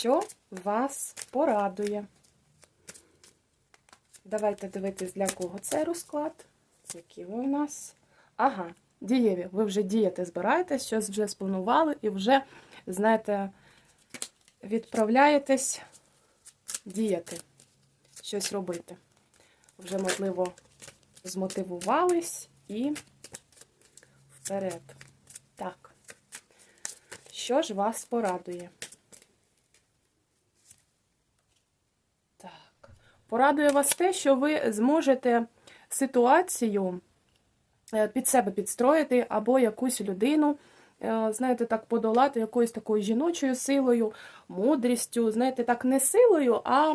що вас порадує. Давайте дивитись, для кого це розклад. Які ви у нас? Ага, дієві. Ви вже діяти збираєтесь, щось вже спланували і вже, знаєте, відправляєтесь діяти, щось робити. Вже, можливо, змотивувались і вперед. Так. Що ж вас порадує? Так. Порадує вас те, що ви зможете ситуацію е, під себе підстроїти або якусь людину, е, знаєте, так подолати якоюсь такою жіночою силою, мудрістю, знаєте, так не силою, а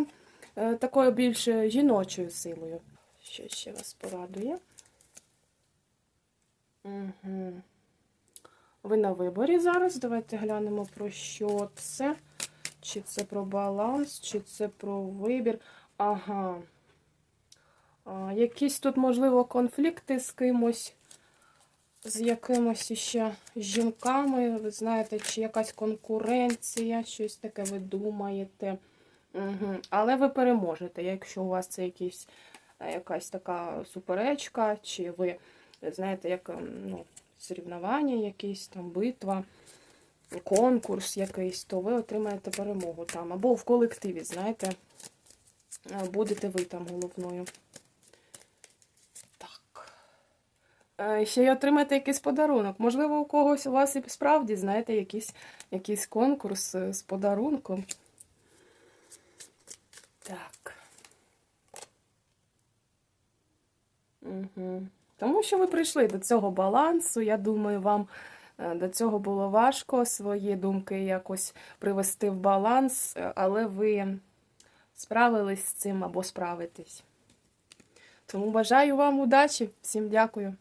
е, такою більш жіночою силою. Що ще вас порадує? Угу. Ви на виборі зараз. Давайте глянемо про що це. Чи це про баланс, чи це про вибір. Ага. А, якісь тут, можливо, конфлікти з кимось, з якимось ще жінками. Ви знаєте, чи якась конкуренція, щось таке ви думаєте. Угу. Але ви переможете, якщо у вас це якісь, е, якась така суперечка, чи ви знаєте, як ем, ну, соревнування, якісь там битва, конкурс якийсь, то ви отримаєте перемогу там. Або в колективі, знаєте, будете ви там головною. Так. Е, Ще й отримаєте якийсь подарунок. Можливо, у когось у вас і справді, знаєте, якийсь, якийсь конкурс е, з подарунком. Так. Угу. Тому що ви прийшли до цього балансу. Я думаю, вам е, до цього було важко свої думки якось привести в баланс, е, але ви справились з цим або справитесь. Тому бажаю вам удачі. Всім дякую.